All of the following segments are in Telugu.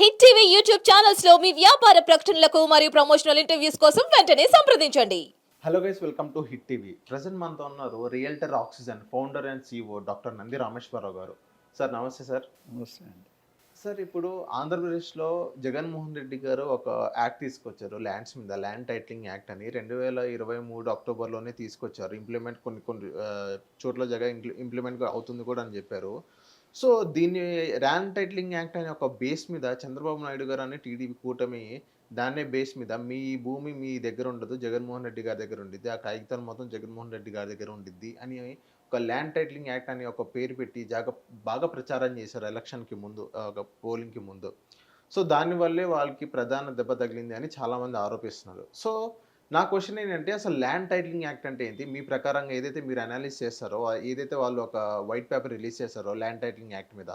హిట్ టీవీ యూట్యూబ్ ఛానల్స్లో మీ వ్యాపార ప్రకటనలకు మరియు ప్రమోషనల్ ఇంటర్వ్యూస్ కోసం వెంటనే సంప్రదించండి. Hello guys welcome to Hit TV present మనతో ఉన్నారు realtor oxygen founder and CEO doctor Nandi Rameshwararao గారు. సార్ నమస్తే సార్ నమస్తే అండి. సార్ ఇప్పుడు ఆంధ్రప్రదేశ్లో జగన్మోహన్ రెడ్డి గారు ఒక యాక్ట్ తీసుకొచ్చారు ల్యాండ్స్ మీద ల్యాండ్ టైటిలింగ్ యాక్ట్ అని. రెండు వేల ఇరవై మూడు అక్టోబర్లోనే తీసుకొచ్చారు. ఇంప్లిమెంట్ కొన్ని కొన్ని చోట్ల జగ ఇంప్లిమెంట్ అవుతుంది కూడా అని చెప్పారు. సో దీన్ని ర్యాన్ టైటిలింగ్ యాక్ట్ అనే ఒక బేస్ మీద చంద్రబాబు నాయుడు గారు అనే టీడీపీ కూటమి దాన్నే బేస్ మీద మీ భూమి మీ దగ్గర ఉండదు జగన్మోహన్ రెడ్డి గారి దగ్గర ఉండిద్ది ఆ కాగితాలు మొత్తం జగన్మోహన్ రెడ్డి గారి దగ్గర ఉండిద్ది అని ఒక ల్యాండ్ టైటిలింగ్ యాక్ట్ అని ఒక పేరు పెట్టి జాగ బాగా ప్రచారం చేశారు ఎలక్షన్కి ముందు ఒక పోలింగ్కి ముందు. సో దానివల్లే వాళ్ళకి ప్రధాన దెబ్బ తగిలింది అని చాలామంది ఆరోపిస్తున్నారు. సో నా క్వశ్చన్ ఏంటంటే అసలు ల్యాండ్ టైటిలింగ్ యాక్ట్ అంటే ఏంటి? మీ ప్రకారంగా ఏదైతే మీరు అనాలిస్ చేస్తారో ఏదైతే వాళ్ళు ఒక వైట్ పేపర్ రిలీజ్ చేస్తారో ల్యాండ్ టైటిలింగ్ యాక్ట్ మీద.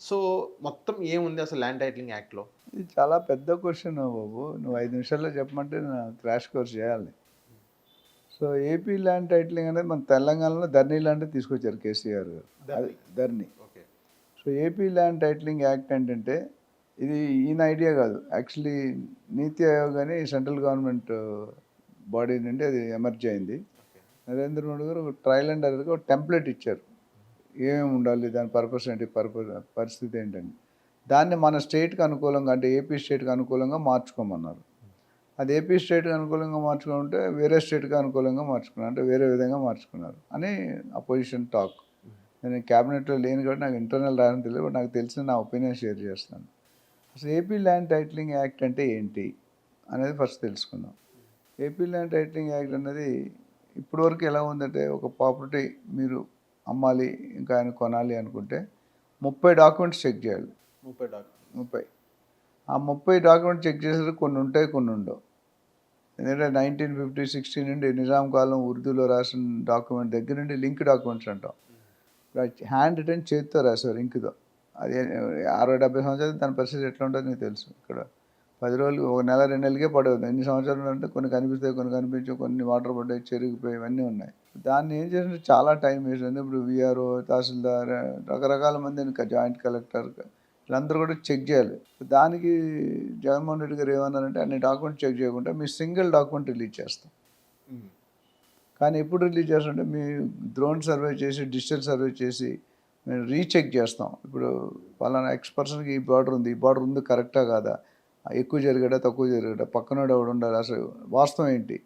సో మొత్తం ఏముంది అసలు ల్యాండ్ టైటిలింగ్ యాక్ట్లో ఇది చాలా పెద్ద క్వశ్చన్ బాబు. నువ్వు ఐదు నిమిషాల్లో చెప్పమంటే నా క్రాష్ కోర్స్ చేయాలి. సో ఏపీ ల్యాండ్ టైటిలింగ్ అనేది మన తెలంగాణలో ధర్నీ ల్యాండ్ తీసుకొచ్చారు కేసీఆర్ గారు. Dharani. Okay. So AP land titling act ఏంటంటే ఇది ఈయన ఐడియా కాదు. యాక్చువల్లీ నీతి ఆయోగ్ అని సెంట్రల్ గవర్నమెంట్ బాడీ నుండి అది ఎమర్జ్ అయింది. నరేంద్ర మోడీ గారు ఒక ట్రయల్ అండ్ ఎర్రర్గా ఒక టెంప్లెట్ ఇచ్చారు. ఏమేమి ఉండాలి దాని పర్పస్ ఏంటి పర్పస్ పరిస్థితి ఏంటని. దాన్ని మన స్టేట్కి అనుకూలంగా అంటే ఏపీ స్టేట్కి అనుకూలంగా మార్చుకోమన్నారు. అది ఏపీ స్టేట్కి అనుకూలంగా మార్చుకుంటే వేరే స్టేట్కి అనుకూలంగా మార్చుకున్నారు అంటే వేరే విధంగా మార్చుకున్నారు అని అపోజిషన్ టాక్ నేను క్యాబినెట్లో లేని కాబట్టి నాకు ఇంటర్నల్ రాయడం తెలియదు బట్ నాకు తెలిసిన నా ఒపీనియన్ షేర్ చేస్తాను. అసలు ఏపీ ల్యాండ్ టైటిలింగ్ యాక్ట్ అంటే ఏంటి అనేది ఫస్ట్ తెలుసుకుందాం. ఏపీ ల్యాండ్ టైటిలింగ్ యాక్ట్ అనేది ఇప్పటివరకు ఎలా ఉందంటే ఒక ప్రాపర్టీ మీరు అమ్మాలి ఇంకా ఆయన కొనాలి అనుకుంటే ముప్పై డాక్యుమెంట్స్ చెక్ చేయాలి. ముప్పై డాక్టర్ ముప్పై. ఆ ముప్పై డాక్యుమెంట్ చెక్ చేసేది కొన్ని ఉంటాయి కొన్ని ఉండవు. ఎందుకంటే నైన్టీన్ ఫిఫ్టీ సిక్స్టీ నుండి నిజాం కాలం ఉర్దూలో రాసిన డాక్యుమెంట్ దగ్గర నుండి లింక్ డాక్యుమెంట్స్ అంటాం. హ్యాండ్ రిటర్న్ చేతితో రాశారు ఇంకుతో అది అరవై డెబ్బై సంవత్సరాలు దాని పరిస్థితి ఎట్లా ఉంటుందో నీకు తెలుసు. ఇక్కడ పది రోజులు ఒక నెల రెండు నెలలకే పడవద్దు. ఎన్ని సంవత్సరాలు అంటే కొన్ని కనిపిస్తాయి కొన్ని కనిపించవు కొన్ని వాటర్ పడ్డాయి చెరిగిపోయి ఇవన్నీ ఉన్నాయి. దాన్ని ఏం చేసింటే చాలా టైం వేసింది ఇప్పుడు విఆర్ఓ తహసీల్దార్ రకరకాల మంది ఇంకా జాయింట్ కలెక్టర్ వీళ్ళందరూ కూడా చెక్ చేయాలి. దానికి జగన్మోహన్ రెడ్డి గారు ఏమన్నారంటే అన్ని డాక్యుమెంట్ చెక్ చేయకుండా మీ సింగిల్ డాక్యుమెంట్ రిలీజ్ చేస్తాం. కానీ ఎప్పుడు రిలీజ్ చేస్తామంటే మీ డ్రోన్ సర్వే చేసి డిజిటల్ సర్వే చేసి మేము రీచెక్ చేస్తాం. ఇప్పుడు పలానా ఎక్స్ పర్సన్కి ఈ బార్డర్ ఉంది ఈ బార్డర్ ఉంది కరెక్టా కాదా? ఎక్కువ జరిగాడా తక్కువ జరిగాడా పక్కనోడు ఎవడు ఉండాలి? అసలు వాస్తవం ఏంటి?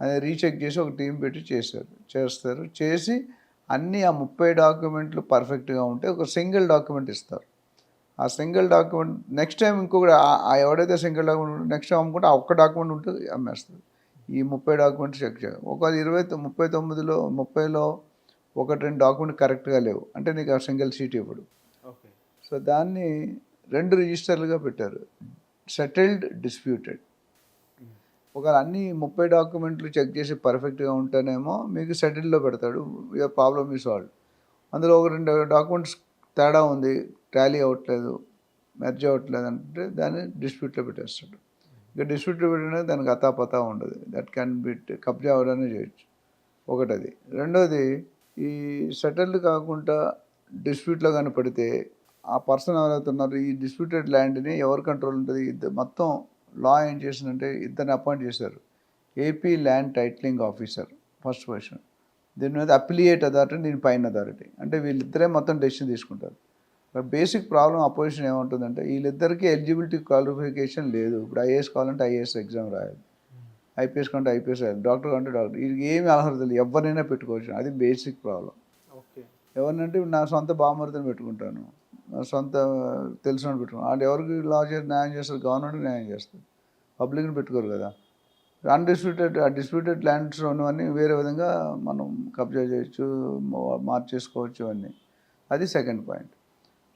అనేది రీచెక్ చేసి ఒక టీం పెట్టి చేశారు. చేస్తారు. చేసి అన్నీ ఆ ముప్పై డాక్యుమెంట్లు పర్ఫెక్ట్గా ఉంటే ఒక సింగిల్ డాక్యుమెంట్ ఇస్తారు. ఆ సింగిల్ డాక్యుమెంట్ నెక్స్ట్ టైం ఇంకొకటి ఆ- ఎవడైతే సింగిల్ డాక్యుమెంట్ నెక్స్ట్ టైం అమ్ముకుంటే ఆ ఒక్క డాక్యుమెంట్ ఉంటే అమ్మేస్తుంది ఈ ముప్పై డాక్యుమెంట్స్ చెక్ చేయాలి. ఒక ఇరవై ముప్పై తొమ్మిదిలో ముప్పైలో ఒకటి రెండు డాక్యుమెంట్ కరెక్ట్గా లేవు. అంటే నీకు ఆ సింగిల్ సీట్ ఇవ్వడు. ఓకే. సో దాన్ని రెండు రిజిస్టర్లుగా పెట్టారు. Settled disputed. ఒకవేళ అన్ని ముప్పై డాక్యుమెంట్లు చెక్ చేసి పర్ఫెక్ట్గా ఉంటేనేమో మీకు సెటిల్డ్లో పెడతాడు. యువర్ ప్రాబ్లమ్ ఈ సాల్వ్ అందులో ఒక రెండు డాక్యుమెంట్స్ తేడా ఉంది. టాలీ అవ్వట్లేదు. మెర్జ్ అవ్వట్లేదు అంటే దాన్ని డిస్ప్యూట్లో పెట్టేస్తాడు. ఇక డిస్ప్యూట్లో పెట్టినా దానికి అతాపతా ఉండదు. దట్ క్యాన్ బి కబ్జా అవ్వడానికి చేయొచ్చు. ఒకటి అది రెండోది ఈ సెటిల్డ్ కాకుండా డిస్ప్యూట్లో కానీ పడితే ఆ పర్సన్ ఎవరైతే ఉన్నారో ఈ డిస్ప్యూటెడ్ ల్యాండ్ని ఎవరి కంట్రోల్ ఉంటుంది? ఇద్దరు మొత్తం లా ఏం చేసిందంటే ఇద్దరిని అపాయింట్ చేశారు. AP land titling officer first position దీని మీద అప్లియేట్ అథారిటీ దీని పైన అథారిటీ అంటే వీళ్ళిద్దరే మొత్తం డెసిషన్ తీసుకుంటారు. బేసిక్ ప్రాబ్లం అపోజిషన్ ఏముంటుందంటే వీళ్ళిద్దరికీ ఎలిజిబిలిటీ క్వాలిఫికేషన్ లేదు. ఇప్పుడు ఐఏఎస్ కావాలంటే ఐఏఎస్ ఎగ్జామ్ రాయాలి. ఐపీఎస్ కంటే ఐపీఎస్ డాక్టర్ కంటే డాక్టర్. వీళ్ళకి ఏమి అర్హత లేదు. ఎవరినైనా పెట్టుకోవచ్చు. అది బేసిక్ ప్రాబ్లం. ఓకే. ఎవరినంటే నా సొంత బామర్తిని పెట్టుకుంటాను. నా సొంత తెలిసిన పెట్టుకుంటాను. వాళ్ళు ఎవరికి లా చేసి న్యాయం చేస్తారు? గవర్నమెంట్ న్యాయం చేస్తారు. పబ్లిక్ని పెట్టుకోరు కదా. అన్డిస్ప్యూటెడ్ ఆ డిస్ప్యూటెడ్ ల్యాండ్స్ ఉన్నవన్నీ వేరే విధంగా మనం కబ్జా చేయొచ్చు మా- మార్చేసుకోవచ్చు అన్నీ అది సెకండ్ పాయింట్.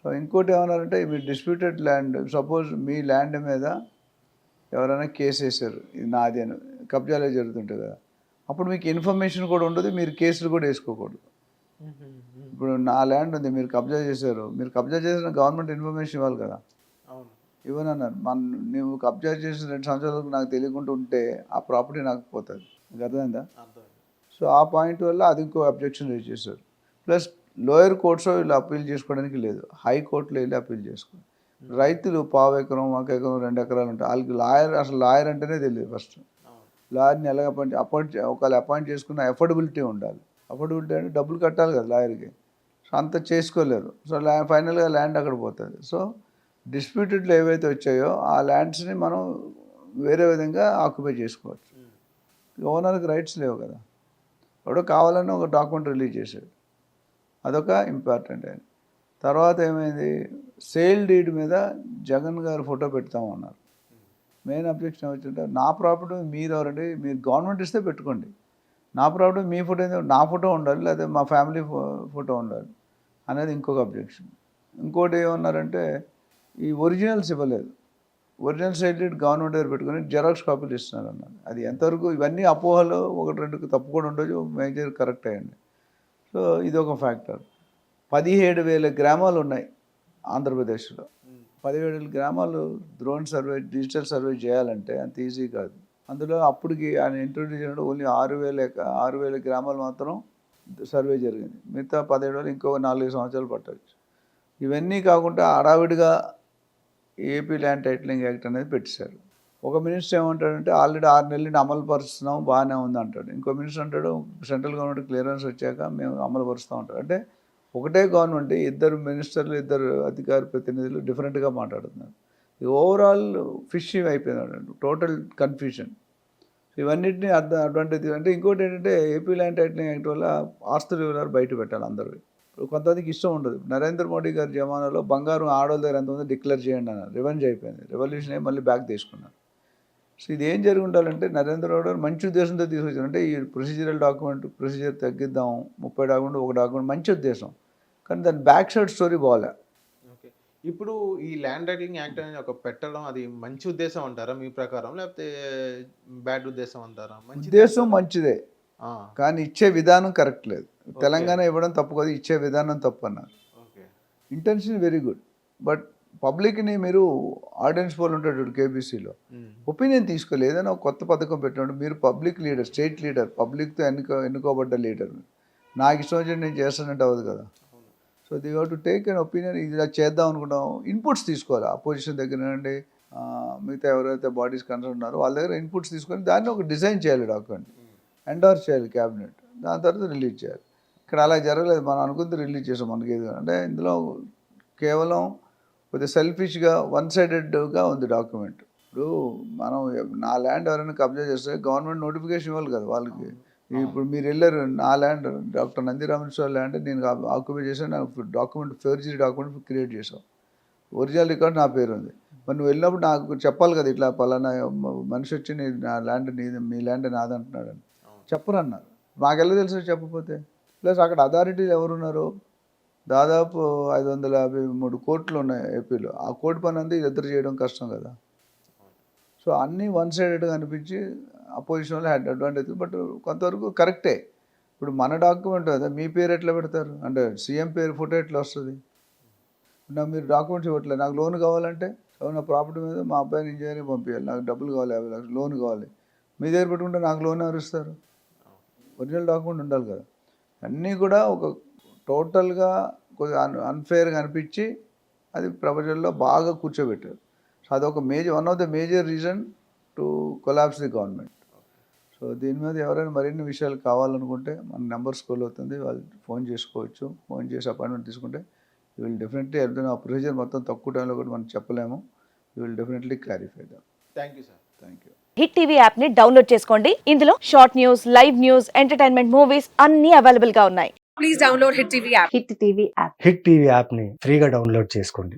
సో ఇంకోటి ఏమన్నారంటే మీరు డిస్ప్యూటెడ్ ల్యాండ్ సపోజ్ మీ ల్యాండ్ మీద ఎవరైనా కేసు వేశారు. ఇది నాది అని. కబ్జాలే జరుగుతుంటాయి కదా. అప్పుడు మీకు ఇన్ఫర్మేషన్ కూడా ఉండదు మీరు కేసులు కూడా వేసుకోకూడదు. ఇప్పుడు నా ల్యాండ్ ఉంది మీరు కబ్జా చేశారు. మీరు కబ్జా చేసిన గవర్నమెంట్ ఇన్ఫర్మేషన్ ఇవ్వాలి కదా. ఇవ్వనన్నారు. మన నువ్వు కబ్జా చేసిన రెండు సంవత్సరాలకు నాకు తెలియకుండా ఉంటే ఆ ప్రాపర్టీ నాకు పోతుంది. మీకు అర్థమైందా? సో ఆ పాయింట్ వల్ల అది ఇంకో అబ్జెక్షన్ రేజ్ చేశారు. ప్లస్ లోయర్ కోర్ట్స్ వీళ్ళు అప్పీల్ చేసుకోవడానికి లేదు. హై కోర్టులో వెళ్ళి అప్పీల్ చేసుకోవాలి. రైతులు పావు ఎకరం ఒక ఎకరం రెండు ఎకరాలు ఉంటాయి. వాళ్ళకి లాయర్ అసలు లాయర్ అంటేనే తెలియదు ఫస్ట్ లాయర్ని ఎలా అపాయింట్ అపాయింట్ ఒకవేళ అపాయింట్ చేసుకున్న ఎఫోర్డబిలిటీ ఉండాలి. అఫోర్డబిలిటీ అంటే డబ్బులు కట్టాలి కదా లాయర్కి. సో అంత చేసుకోలేరు. సో ల్యా ఫైనల్గా ల్యాండ్ అక్కడ పోతుంది. సో డిస్ప్యూటెడ్లు ఏవైతే వచ్చాయో ఆ ల్యాండ్స్ని మనం వేరే విధంగా ఆక్యుపై చేసుకోవచ్చు. ఓనర్కి రైట్స్ లేవు కదా. ఎవడో కావాలని ఒక డాక్యుమెంట్ రిలీజ్ చేశాడు. అదొక ఇంపార్టెంట్ అని తర్వాత ఏమైంది? సేల్ డీడ్ మీద జగన్ గారు ఫోటో పెడతామన్నారు మెయిన్ అబ్జెక్షన్ వచ్చింటే నా ప్రాపర్టీ మీరు ఎవరండి? మీరు గవర్నమెంట్ ఇస్తే పెట్టుకోండి. నా ప్రాపర్టీ మీ ఫోటో ఏంది? నా ఫోటో ఉండాలి లేదా మా ఫ్యామిలీ ఫో- ఫోటో ఉండాలి అనేది ఇంకొక అబ్జెక్షన్. ఇంకోటి ఏమన్నారంటే ఈ ఒరిజినల్స్ ఇవ్వలేదు. ఒరిజినల్ సైడ్ గవర్నమెంట్ దగ్గర పెట్టుకుని జెరాక్స్ కాపీలు ఇస్తున్నారు అన్నారు అది ఎంతవరకు ఇవన్నీ అపోహలు ఒకటి రెండు తప్పు కూడా ఉండొచ్చు మేజర్ కరెక్ట్ అయ్యండి. సో ఇది ఒక ఫ్యాక్టర్. పదిహేడు వేల గ్రామాలు ఉన్నాయి ఆంధ్రప్రదేశ్లో. పదిహేడు వేల గ్రామాలు డ్రోన్ సర్వే డిజిటల్ సర్వే చేయాలంటే అంత ఈజీ కాదు. అందులో అప్పటికి ఆయన ఇంట్రొడ్యూస్ చేయడం ఓన్లీ ఆరు వేల ఆరు వేల గ్రామాలు మాత్రం సర్వే జరిగింది. మిగతా పదిహేడు వేలు ఇంకొక నాలుగు సంవత్సరాలు పట్టవచ్చు ఇవన్నీ కాకుండా హడావిడిగా ఏపీ ల్యాండ్ టైటిలింగ్ యాక్ట్ అనేది పెట్టేశారు. ఒక మినిస్టర్ ఏమంటాడంటే ఆల్రెడీ ఆరు నెలలు అమలు పరుస్తున్నాం బాగానే ఉంది అంటాడు ఇంకో మినిస్టర్ అంటాడు సెంట్రల్ గవర్నమెంట్ క్లియరెన్స్ వచ్చాక మేము అమలు పరుస్తూ ఉంటాడు అంటే ఒకటే గవర్నమెంట్ ఇద్దరు మినిస్టర్లు ఇద్దరు అధికార ప్రతినిధులు డిఫరెంట్గా మాట్లాడుతున్నారు. ఇది ఓవరాల్ ఫిషింగ్ అయిపోయింది టోటల్ కన్ఫ్యూజన్ ఇవన్నిటిని అర్థ అడ్వాంటేజ్ అంటే ఇంకోటి ఏంటంటే ఏపీ ల్యాండ్ టైటిలింగ్ యాక్ట్ వల్ల ఆస్తుల వివరాలు బయట పెట్టాలి అందరూ. కొంతమందికి ఇష్టం ఉండదు. నరేంద్ర మోడీ గారి జమానాలో బంగారం ఆడవాళ్ళ దగ్గర ఎంత ఉందో డిక్లేర్ చేయండి అన్నారు. రివెంజ్ అయిపోయింది. రెవల్యూషన్ అయ్యి మళ్ళీ బ్యాక్ తీసుకున్నారు. సో ఇది ఏం జరిగి ఉండాలంటే నరేంద్ర మోడీ గారు మంచి ఉద్దేశంతో తీసుకొచ్చారు. అంటే ఈ ప్రొసీజరల్ డాక్యుమెంట్ ప్రొసీజర్ తగ్గిద్దాం ముప్పై డాక్యుమెంట్ ఒక డాక్యుమెంట్ మంచి ఉద్దేశం. కానీ దాని బ్యాక్ సైడ్ స్టోరీ బాగాలే ఓకే. ఇప్పుడు ఈ ల్యాండ్ టైటిలింగ్ యాక్ట్ అనేది ఒక పెట్టడం అది మంచి ఉద్దేశం అంటారా మీ ప్రకారం? లేకపోతే బ్యాడ్ ఉద్దేశం అంటారా? మంచి ఉద్దేశం మంచిదే. కానీ ఇచ్చే విధానం కరెక్ట్ లేదు. తెలంగాణ ఇవ్వడం తప్పు కాదు ఇచ్చే విధానం తప్పు అన్నారు. Okay. Intention very good but పబ్లిక్ని మీరు ఆడియన్స్ పోల్ ఉంటాడు కేబీసీలో ఒపీనియన్ తీసుకోలేదు ఏదైనా ఒక కొత్త పథకం పెట్టినప్పుడు మీరు పబ్లిక్ లీడర్ స్టేట్ లీడర్ పబ్లిక్తో ఎన్నుకో ఎన్నుకోబడ్డ లీడర్ నాకు ఇష్టం వచ్చి నేను చేస్తానంటే అవ్వదు కదా. So the to take an opinion ఇది ఇలా చేద్దాం అనుకుంటాం ఇన్పుట్స్ తీసుకోవాలి. అపోజిషన్ దగ్గర నుండి మిగతా ఎవరైతే బాడీస్ కన్సర్న్ ఉన్నారో వాళ్ళ దగ్గర ఇన్పుట్స్ తీసుకొని దాన్ని ఒక డిజైన్ చేయాలి డాక్యుమెంట్. ఎండోర్స్ చేయాలి క్యాబినెట్. దాని తర్వాత రిలీజ్ చేయాలి. ఇక్కడ అలా జరగలేదు. మనం అనుకుంటే రిలీజ్ చేసాం మనకి ఏది. అంటే ఇందులో కేవలం కొద్దిగా సెల్ఫిష్గా వన్ సైడెడ్గా ఉంది డాక్యుమెంట్. ఇప్పుడు మనం నా ల్యాండ్ ఎవరైనా కబ్జా చేస్తే గవర్నమెంట్ నోటిఫికేషన్ ఇవ్వాలి కదా వాళ్ళకి. ఇప్పుడు మీరు వెళ్ళారు నా ల్యాండ్ డాక్టర్ నందిరామేశ్వర ల్యాండ్ నేను ఆక్యుపై చేశాను నాకు డాక్యుమెంట్ ఫోర్జరీ డాక్యుమెంట్ క్రియేట్ చేసాం ఒరిజినల్ రికార్డ్ నా పేరు ఉంది. మరి నువ్వు వెళ్ళినప్పుడు నాకు చెప్పాలి కదా ఇట్లా పలానా మనిషి వచ్చి నీ నా ల్యాండ్ నీది మీ ల్యాండ్ నాది అంటున్నాడు అని. చెప్పరు అన్నారు మాకెలా తెలుసు చెప్పకపోతే? ప్లస్ అక్కడ అథారిటీలు ఎవరున్నారు? దాదాపు ఐదు వందల యాభై మూడు కోట్లు ఉన్నాయి ఏపీలో. ఆ కోటి పని అంతా ఇద్దరు చేయడం కష్టం కదా. సో అన్నీ వన్ సైడెడ్గా అనిపించి అపోజిషన్ హ్యాడ్ అడ్వాంటేజ్ బట్ కొంతవరకు కరెక్టే ఇప్పుడు మన డాక్యుమెంట్ కదా మీ పేరు ఎట్లా పెడతారు? అంటే సీఎం పేరు ఫోటో ఎట్లా వస్తుంది? నా మీరు డాక్యుమెంట్స్ ఇవ్వట్లేదు. నాకు లోన్ కావాలంటే నా ప్రాపర్టీ మీద మా అబ్బాయిని ఇంజనీరింగ్ పంపించాలి నాకు డబ్బులు కావాలి యాభై లక్షలు లోన్ కావాలి. మీ దగ్గర పెట్టుకుంటే నాకు లోన్ ఎవరు ఇస్తారు? ఒరిజినల్ డాక్యుమెంట్ ఉండాలి కదా. అన్నీ కూడా ఒక టోటల్గా కొద్దిగా అన్ అన్ఫేర్గా అనిపించి అది ప్రపంచంలో బాగా కూర్చోబెట్టారు. సో అదొక major one of the major reason to collapse the government so దీని మీద ఎవరైనా మరిన్ని విషయాలు కావాలనుకుంటే మన నెంబర్ స్కూల్ అవుతుంది వాళ్ళు ఫోన్ చేసుకోవచ్చు. ఫోన్ చేసి అపాయింట్మెంట్ తీసుకుంటే యూ విల్ డెఫినెట్లీ ఆ ప్రొసీజర్ మొత్తం తక్కువ టైంలో కూడా మనం చెప్పలేము. యూ విల్ డెఫినెట్లీ క్లారిఫై దాం thank you sir. Thank you. Hit TV యాప్ని డౌన్లోడ్ చేసుకోండి. ఇందులో short news live news entertainment movies అన్ని అవైలబుల్గా ఉన్నాయి. Please download Hit TV app. Hit TV app Hit TV యాప్ని ఫ్రీగా డౌన్లోడ్ చేసుకోండి.